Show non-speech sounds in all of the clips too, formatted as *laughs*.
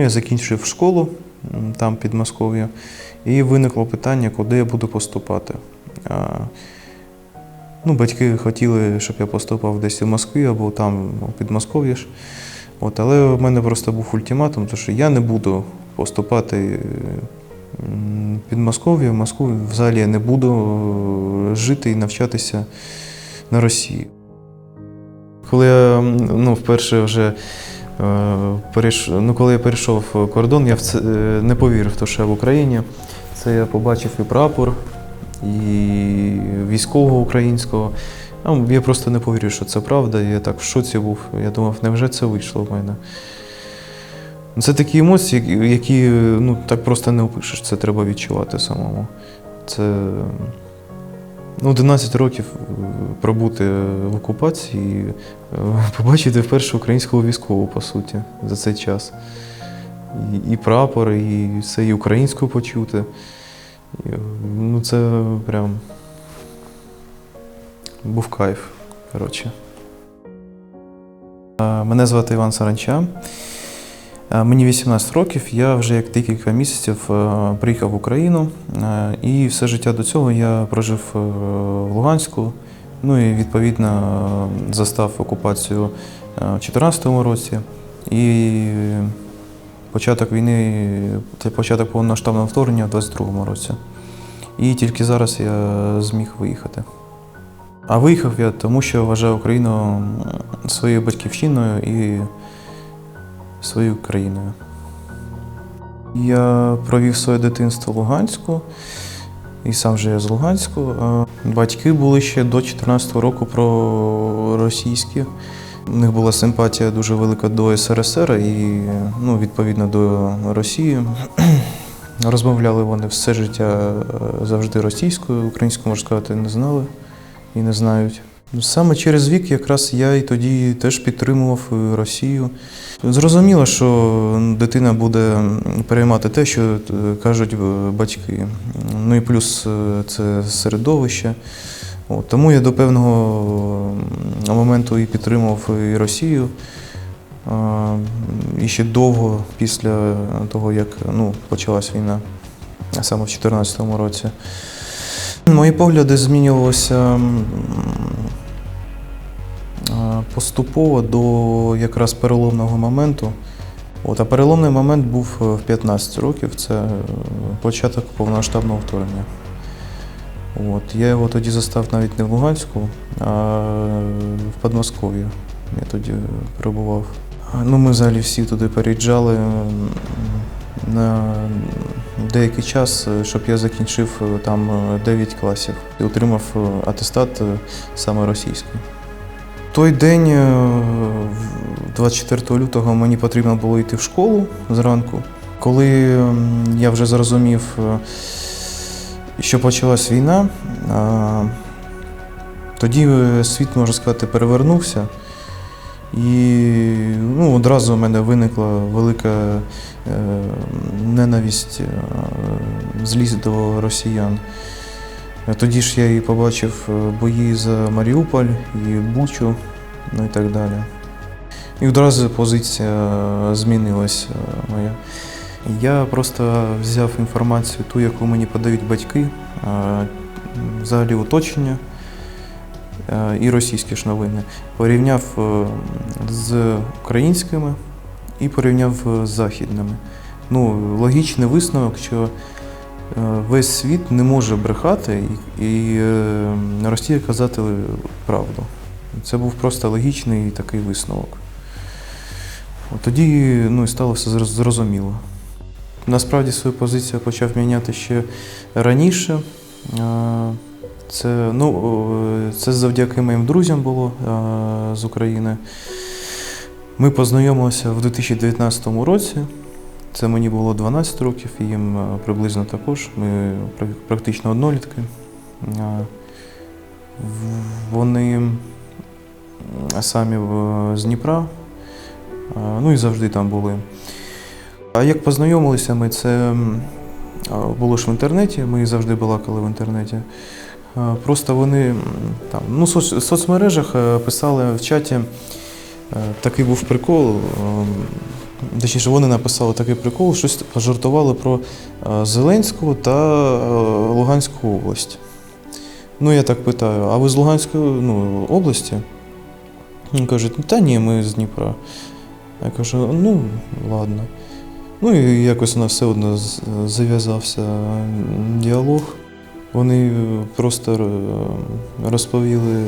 Я закінчив школу там під Москов'я, і виникло питання, куди я буду поступати. Ну, батьки хотіли, щоб я поступав десь у Москві або там у Підмосков'я ж. От, але в мене просто був ультиматум, тому що я не буду поступати під Москов'я, в Москву взагалі я не буду е, жити і навчатися на Росії. Коли я ну, вперше вже е. Ну, коли я перейшов кордон, я в це е, не повірив, то, що я в Україні. Це я побачив і прапор, і військового українського. Я просто не повірив, що це правда. Я так в шоці був. Я думав, невже це вийшло в мене? Це такі емоції, які ну, так просто не опишеш. Це треба відчувати самому. Це ну, 11 років е, пробути в окупації, е, *laughs* побачити вперше українського військового, по суті, за цей час. І, і прапор, і все, і українську почути. І, ну, це прям був кайф. Коротше. Е, Мене звати Іван Саранча. Мені 18 років, я вже як декілька місяців е, приїхав в Україну, е, і все життя до цього я прожив е, в Луганську. Ну і відповідно застав окупацію в 2014 році. І початок війни, це початок повномасштабного вторгнення в 2022 році. І тільки зараз я зміг виїхати. А виїхав я тому, що вважаю Україну своєю батьківщиною і своєю країною. Я провів своє дитинство в Луганську, і сам же я з Луганську. Батьки були ще до 2014 року проросійські. У них була симпатія дуже велика до СРСР і ну, відповідно до Росії. *clears throat* Розмовляли вони все життя е, завжди російською, українською, можна сказати, не знали і не знають. Саме через вік якраз я і тоді теж підтримував е, Росію. Зрозуміло, що дитина буде переймати те, що е, кажуть е, батьки. Ну і плюс це середовище. От, тому я до певного моменту і підтримував і Росію. І ще довго після того, як ну, почалась війна, саме в 2014 році. Мої погляди змінювалися поступово до якраз переломного моменту. От, а переломний момент був е, в 15 років, це е, початок повномасштабного вторгнення. От, я його тоді застав навіть не в Луганську, а в Подмосков'ї. Я тоді перебував. Ну, ми взагалі всі туди переїжджали на деякий час, е, щоб я закінчив там е, 9 класів і отримав атестат саме російський. Той день, е, 24 лютого, мені потрібно було йти в школу зранку. Коли я вже зрозумів, е, що почалась війна, тоді е, світ, можна сказати, перевернувся. І ну, одразу в мене виникла велика е, ненависть, е, злість до росіян. Е, Тоді ж я і побачив е, бої за Маріуполь і Бучу, ну і так далі. І одразу позиція е, змінилась е, моя. Я просто взяв інформацію, ту, яку мені подають батьки, взагалі оточення і російські ж новини, порівняв з українськими і порівняв з західними. Ну, логічний висновок, що весь світ не може брехати і, е, Росія казати правду. Це був просто логічний такий висновок. Тоді ну, стало все зрозуміло. Насправді свою позицію почав міняти ще раніше. Е, Це, ну, це завдяки моїм друзям було е, з України. Ми познайомилися в 2019 році. Це мені було 12 років, їм е, приблизно також. Ми практично однолітки. Вони самі з Дніпра, ну і завжди там були. А як познайомилися ми, це було ж в інтернеті, ми завжди балакали в інтернеті. Просто вони там, ну, в соцмережах е, писали в чаті, е, такий був прикол. Точніше, вони написали такий прикол, щось пожартували про е, Зеленського та е, Луганську область. Ну, я так питаю, а ви з Луганської ну, області? Він каже, та ні, ми з Дніпра. Я кажу, ну, ладно. Ну і якось у нас все одно зав'язався діалог. Вони просто е, розповіли,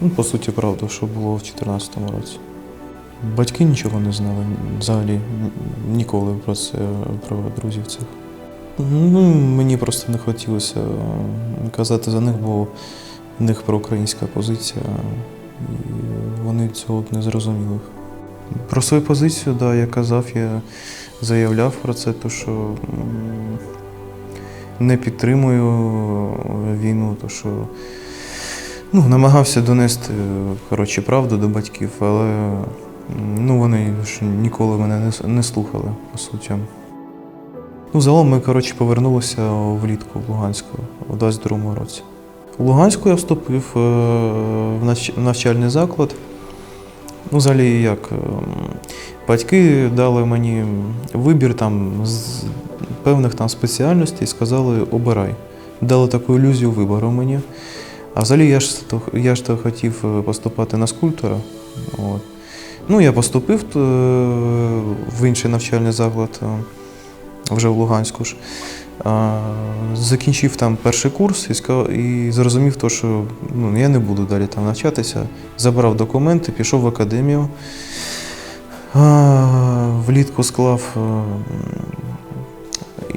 ну, по суті, правду, що було в 2014 році. Батьки нічого не знали взагалі ніколи про це, про друзів цих. Ну, мені просто не хотілося е, казати за них, бо в них проукраїнська позиція, і вони цього не зрозуміли. Про свою позицію, да, я казав, я заявляв про це, то що не підтримую війну, то що ну, намагався донести коротше, правду до батьків, але ну, вони ж ніколи мене не, слухали, по суті. Ну, загалом ми коротше, повернулися влітку в Луганську у 22-му році. У Луганську я вступив е, в навчальний заклад. Ну, взагалі, як ем, батьки дали мені вибір там з певних там спеціальностей, сказали обирай. Дали таку ілюзію вибору мені. А взагалі я ж, то- я ж то хотів е, поступати на скульптора. От. Ну, я поступив е, в інший навчальний заклад е, вже в Луганську ж. Закінчив там перший курс і, зрозумів, то, що ну, я не буду далі там навчатися. Забрав документи, пішов в академію. Влітку склав е,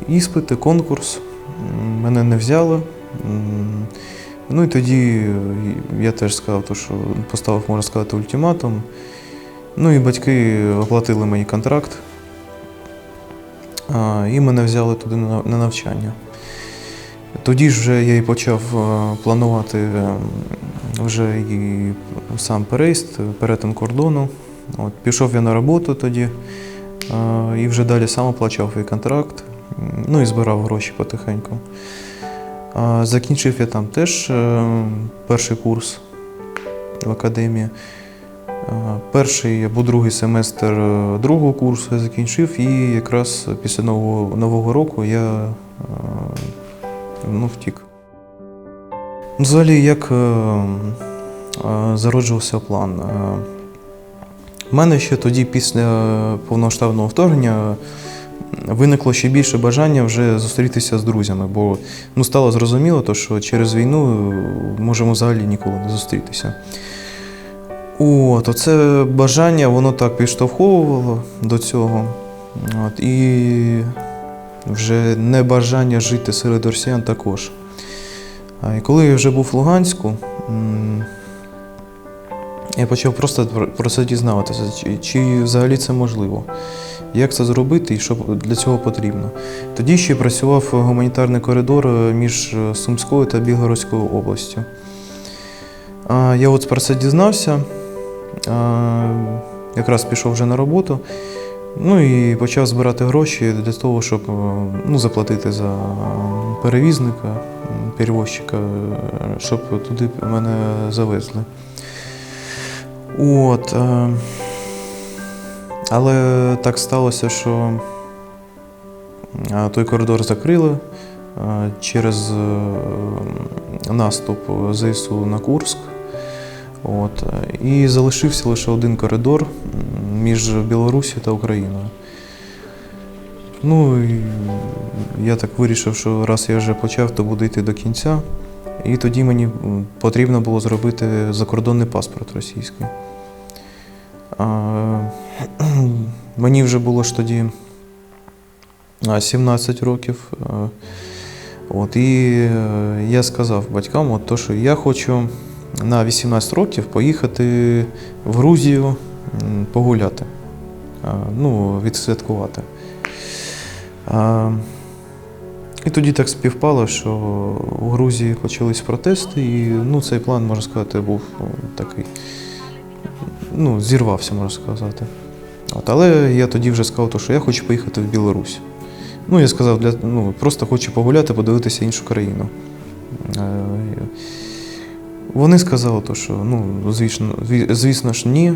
іспити, конкурс. Мене не взяли. Ну і тоді я теж сказав, то, що поставив, можна сказати, ультиматум. Ну і батьки оплатили мені контракт. І мене взяли туди на на навчання. Тоді ж вже я і почав планувати е, вже і сам переїзд, перетин кордону. От, пішов я на роботу тоді і вже далі сам оплачував і контракт, ну і збирав гроші потихеньку. Закінчив я там теж е, перший курс в академії. Перший або другий семестр е, другого курсу я закінчив, і якраз після нового, нового року я е, ну, втік. Взагалі, як е, зароджувався план? У мене ще тоді, після повноштабного вторгнення, виникло ще більше бажання вже зустрітися з друзями, бо ну, стало зрозуміло, то, що через війну можемо взагалі ніколи не зустрітися. От, оце бажання, воно так підштовховувало до цього. От, і вже небажання жити серед росіян також. І коли я вже був в Луганську, я почав просто про- це дізнаватися, чи, чи взагалі це можливо, як це зробити і що для цього потрібно. Тоді ще працював гуманітарний коридор е, між е, Сумською та Білгородською областю. Я от про це дізнався, якраз пішов вже на роботу. Ну і почав збирати гроші для того, щоб е, ну, заплатити за перевізника, перевозчика, щоб туди мене завезли. От. е, Але так сталося, що е, той коридор закрили через наступ ЗСУ на Курск. От. І залишився лише один коридор між Білорусі та Україною. Ну, я так вирішив, що раз я вже почав, то буду йти до кінця. І тоді мені потрібно було зробити закордонний паспорт російський. А, мені вже було ж тоді 17 років. От, і е, я сказав батькам, от, то, що я хочу на 18 років поїхати в Грузію погуляти, ну, відсвяткувати. І тоді так співпало, що у Грузії почались протести, і ну, цей план, можна сказати, був такий, ну, зірвався, можна сказати. От, але я тоді вже сказав, що я хочу поїхати в Білорусь. Ну, я сказав, для, ну, просто хочу погуляти, подивитися іншу країну. Е, Вони сказали, то, що ну, звісно, звісно ж, ні.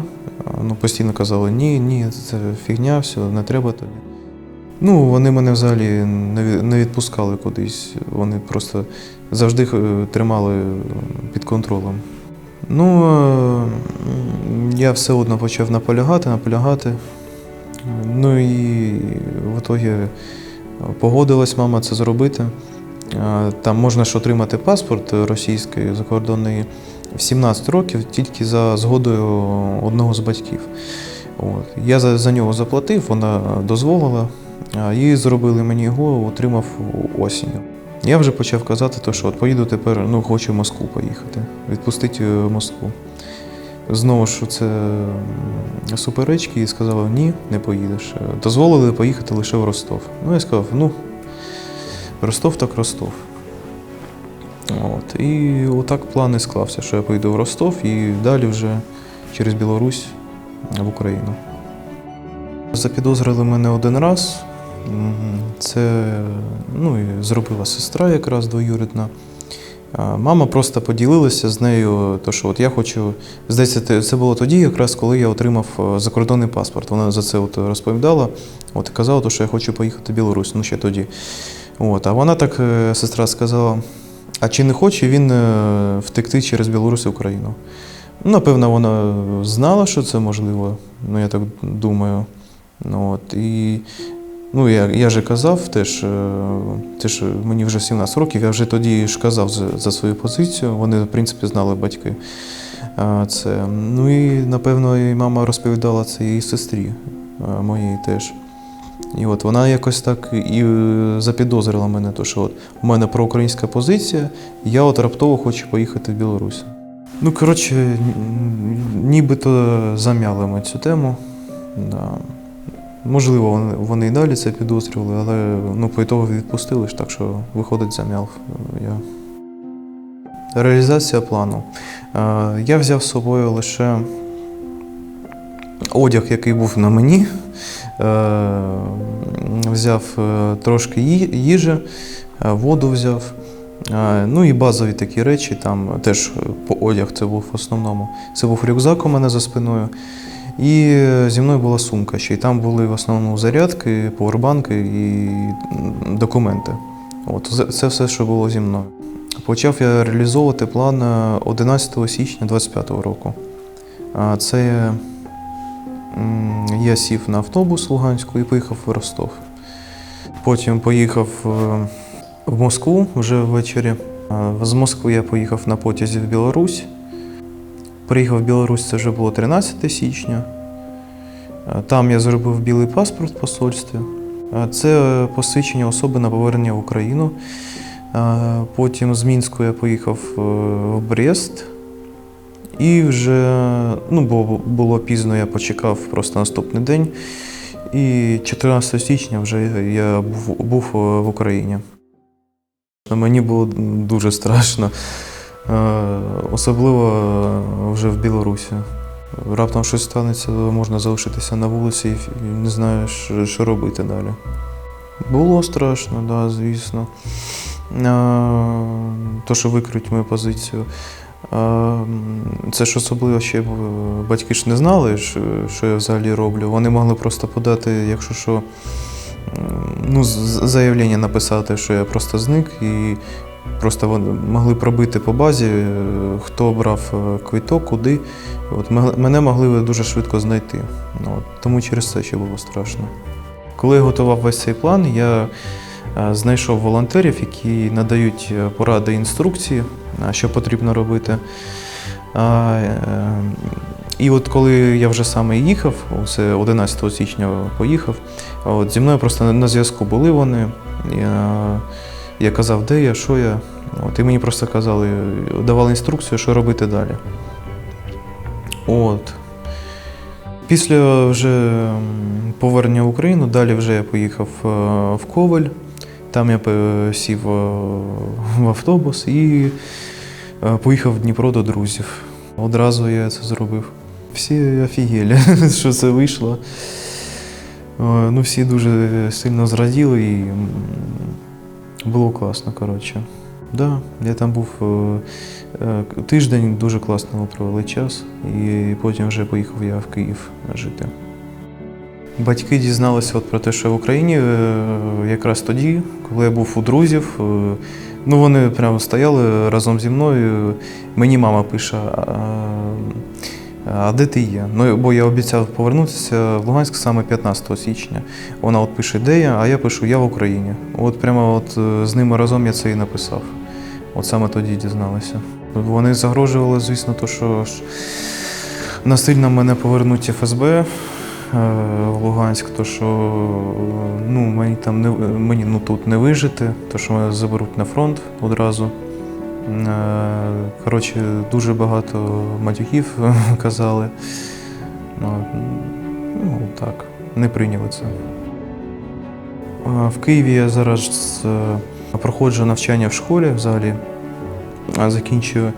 Ну, постійно казали, ні, ні, це фігня, все, не треба тобі. Ну, вони мене взагалі не відпускали кудись. Вони просто завжди е, тримали під контролем. Ну, е, я все одно почав наполягати, наполягати. Ну і в ітогі погодилась мама це зробити. Е, Там можна ж отримати паспорт російський закордонний в 17 років тільки за згодою одного з батьків. От. Я за, за нього заплатив, вона дозволила, і зробили мені його, отримав осінню. Я вже почав казати, то, що от поїду тепер, ну, хочу в Москву поїхати, відпустити в Москву. Знову ж це суперечки і сказали, ні, не поїдеш. Дозволили поїхати лише в Ростов. Ну, я сказав, ну, Ростов так Ростов. От. І отак план і склався, що я поїду в Ростов і далі вже через Білорусь в Україну. Запідозрили мене один раз. Це ну, і зробила сестра якраз двоюрідна. Мама просто поділилася з нею, то що от я хочу. Здається, це було тоді, якраз коли я отримав е, закордонний паспорт. Вона за це от розповідала. От і казала, то, що я хочу поїхати в Білорусь, ну ще тоді. От, а вона так, е, сестра сказала: а чи не хоче він е, втекти через Білорусь в Україну? Ну, напевно, вона знала, що це можливо, ну я так думаю. Ну, от, і, ну, я, я же казав теж, теж мені вже 17 років, я вже тоді ж казав за, за свою позицію. Вони, в принципі, знали батьки. е, Це. Ну і напевно і мама розповідала це її сестрі моїй теж. І от вона якось так і е, запідозрила мене, то що от у мене проукраїнська позиція, я от раптово хочу поїхати в Білорусь. Ну, коротше, нібито зам'яли ми цю тему. Да. Можливо, вони, і далі це підозрювали, але ну, по ітогу відпустили так що виходить зам'яв. Я. Реалізація плану. Е, Я взяв з собою лише одяг, який був на мені. Е, Взяв е, трошки їжі, е, воду взяв. Ну і базові такі речі, там теж по одяг це був в основному. Це був рюкзак у мене за спиною. І зі мною була сумка ще. І там були в основному зарядки, повербанки і документи. От, це- все, що було зі мною. Почав я реалізовувати план е, 11 січня 2025 року. Це я сів на автобус Луганську і поїхав в Ростов. Потім поїхав е, в Москву вже ввечері. Е, З Москви я поїхав на потязі в Білорусь. Приїхав в Білорусь, це вже було 13 січня. Е, Там я зробив білий паспорт в посольстві. Це посвідчення особи на повернення в Україну. Потім з Мінську я поїхав в Брест. І вже ну, бо було пізно, я почекав просто наступний день. І 14 січня вже я був, був е, в Україні. Мені було дуже страшно, Е, особливо е, вже в Білорусі. Раптом щось станеться, можна залишитися на вулиці і не знаєш, що робити далі. Було страшно, да, звісно. То, що викриють мою позицію. Це ж особливо ще батьки ж не знали, що я взагалі роблю. Вони могли просто подати, якщо що, ну, заявлення написати, що я просто зник, і просто могли пробити по базі, е, хто брав е, квиток, куди. От мене могли дуже швидко знайти. Ну, от, тому через це ще було страшно. Коли я готував весь цей план, я знайшов волонтерів, які надають е, поради інструкції, е, що потрібно робити. Е, І от коли я вже саме їхав, це 11 січня поїхав, от зі мною просто на- зв'язку були вони. Я, я казав, де я, що я. От, і мені просто казали, давали інструкцію, що робити далі. От. Після вже повернення в Україну, далі вже я поїхав е, в Коваль. Там я сів е, в автобус і е, поїхав в Дніпро до друзів. Одразу я це зробив. Всі офігели, *laughs* що це вийшло. Е, Ну, всі дуже сильно зраділи і було класно, коротше. Да, я там був тиждень, дуже класно провели час, і потім вже поїхав я в Київ жити. Батьки дізналися от про те, що в Україні е, якраз тоді, коли я був у друзів. е, Ну, вони прямо стояли разом зі мною. Мені мама пише, а, де ти є? Ну, бо я обіцяв повернутися в Луганськ саме 15 січня. Вона от пише, де я, а я пишу, я в Україні. От прямо от е, з ними разом я це і написав. От саме тоді дізналися. Вони загрожували, звісно, то, що насильно мене повернуть ФСБ в Луганськ, то що е, ну, мені там не мені ну, тут не вижити, то що мене заберуть на фронт одразу. Е, Коротше, дуже багато матюків *laughs* казали. Ну, Ну, так, не прийняли це. Е, В Києві я зараз е, проходжу навчання в школі взагалі. А Закінчую е,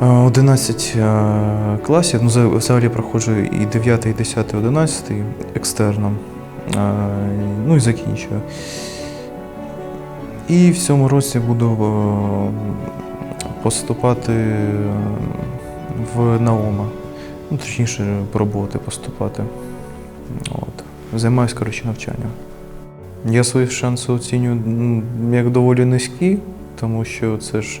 11 е, класів. Ну, взагалі проходжу і 9, і 10, і 11 екстерном. Е, Ну і закінчую. І в цьому році буду е, поступати е, в Наома. Ну, точніше, пробувати поступати. От. Займаюся, коротше, навчанням. Я свої шанси оцінюю як доволі низькі, тому що це ж е,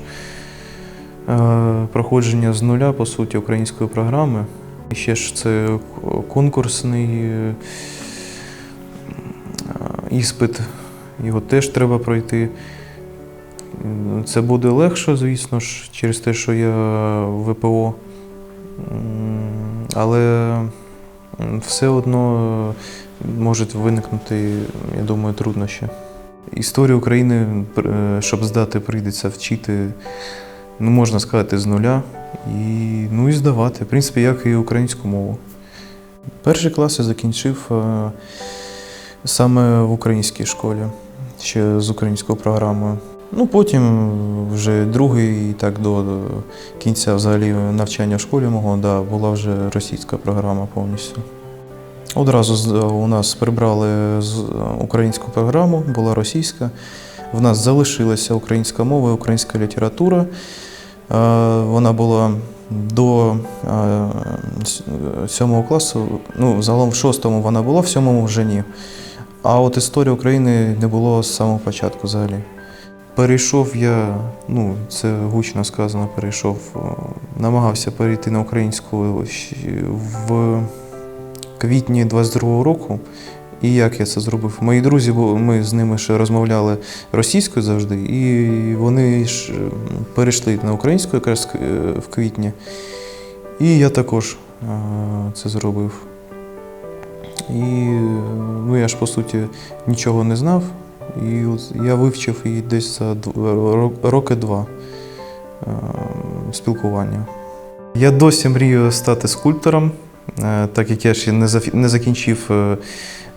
проходження з нуля, по суті, української програми. І ще ж це конкурсний е, іспит, його теж треба пройти. Це буде легше, звісно ж, через те, що я ВПО. Але все одно можуть виникнути, я думаю, труднощі. Історію України, е, щоб здати, прийдеться вчити, ну, можна сказати, з нуля. І, ну, і здавати. В принципі, як і українську мову. Перший клас я закінчив е, саме в українській школі, ще з українською програмою. Ну, потім вже другий, і так до, кінця взагалі навчання в школі мого, да, була вже російська програма повністю. Одразу у нас прибрали українську програму, була російська. В нас залишилася українська мова і українська література. Е, Вона була до е, сьомого класу, ну, загалом в шостому вона була, в сьомому вже ні. А от історії України не було з самого початку взагалі. Перейшов я, ну це гучно сказано, перейшов, е, намагався перейти на українську в квітні 22-го року. І як я це зробив? Мої друзі, бо ми з ними ще розмовляли російською завжди, і вони ж перейшли на українську якраз е, в квітні. І я також е, це зробив. І е, ну, я ж по суті нічого не знав. І от я вивчив її десь за роки два е, спілкування. Я досі мрію стати скульптором, е, так як я ще не закінчив е,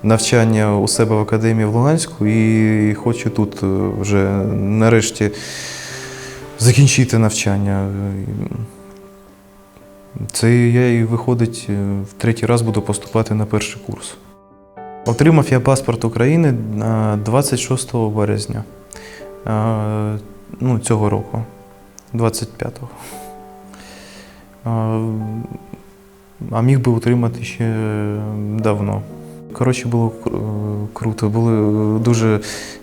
навчання у себе в академії в Луганську і хочу тут е, вже нарешті закінчити навчання. Це я і виходить е, в третій раз буду поступати на перший курс. Отримав я паспорт України е, 26 березня е, ну, цього року, 25-го. Е, А міг би отримати ще давно. Коротше, було круто, були дуже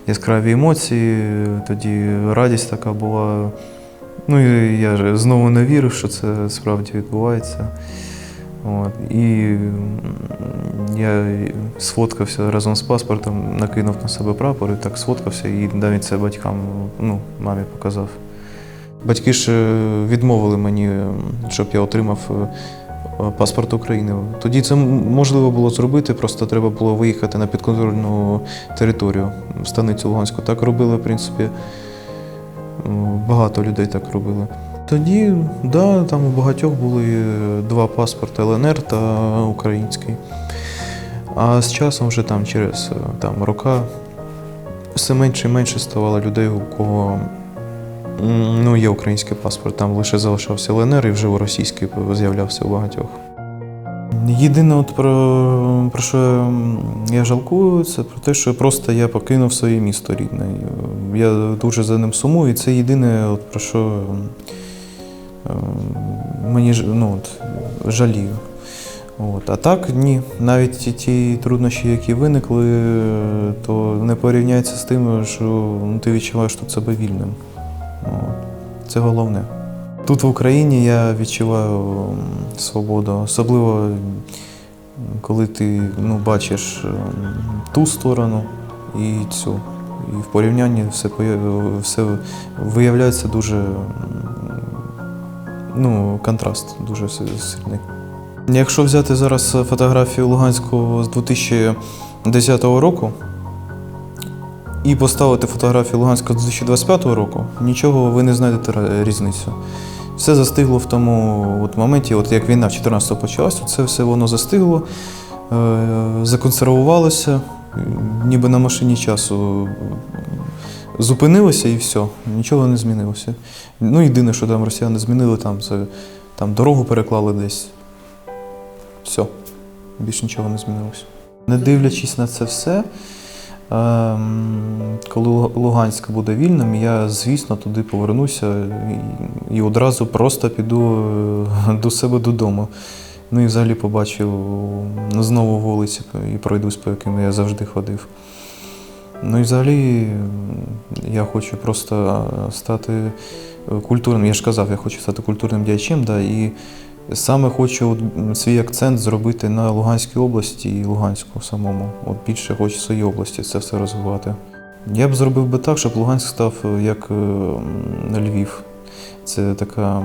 яскраві емоції, тоді радість така була. Ну і я знову не вірив, що це справді відбувається. От. І я сфоткався разом з паспортом, накинув на себе прапор і так сфоткався і навіть це батькам, ну, мамі показав. Батьки ж е, відмовили мені, щоб я отримав е, паспорт України. Тоді це можливо було зробити, просто треба було виїхати на підконтрольну територію, в станицю Луганську. Так робили, в принципі, багато людей так робили. Тоді, да, там у багатьох були е, два паспорти ЛНР та український. А з часом вже там через е, там, рока все менше і менше ставало людей, у кого ну, є український паспорт, там лише залишався ЛНР і вже російський з'являвся у багатьох. Єдине, от про, про що я жалкую, це про те, що просто я покинув своє місто рідне. я дуже за ним сумую, і це єдине, от, про що мені ну, от, жалію. От. А так ні. Навіть ті, труднощі, які виникли, то не порівняється з тим, що ти відчуваєш тут себе вільним. Це головне. Тут в Україні я відчуваю свободу, особливо коли ти ну, бачиш ту сторону і цю. І в порівнянні все, все виявляється дуже ну, контраст дуже сильний. Якщо взяти зараз фотографію Луганського з 2010 року і поставити фотографію Луганська з 2025 року, нічого ви не знайдете різницю. Все застигло в тому от моменті, от як війна в 14-го почалась, це все воно застигло, е, законсервувалося, е, ніби на машині часу зупинилося і все, нічого не змінилося. Ну, єдине, що там росіяни змінили, там, це там дорогу переклали десь. Все, більше нічого не змінилося. Не дивлячись на це все, коли Луганськ буде вільним, я, звісно, туди повернуся і, одразу просто піду е, до себе додому. Ну і взагалі побачу знову вулиці і пройдусь, по яким я завжди ходив. Ну і взагалі я хочу просто стати культурним. Я ж казав, я хочу стати культурним діячем, да, і саме хочу от, свій акцент зробити на Луганській області і Луганську самому. От більше хочу в своїй області це все розвивати. Я б зробив би так, щоб Луганськ став е, як е, Львів. Це така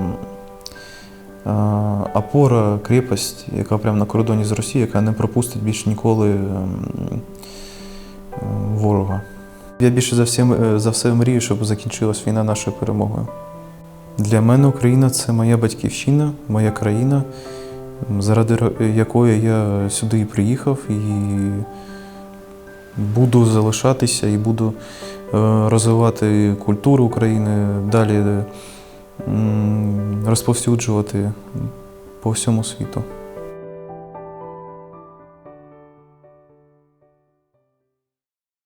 опора, крепость, яка прямо на кордоні з Росією, яка не пропустить більше ніколи ворога. Я більше за все, за все мрію, щоб закінчилась війна нашою перемогою. Для мене Україна це моя батьківщина, моя країна, заради якої я сюди і приїхав, і буду залишатися, і буду е, розвивати культуру України, далі розповсюджувати по всьому світу.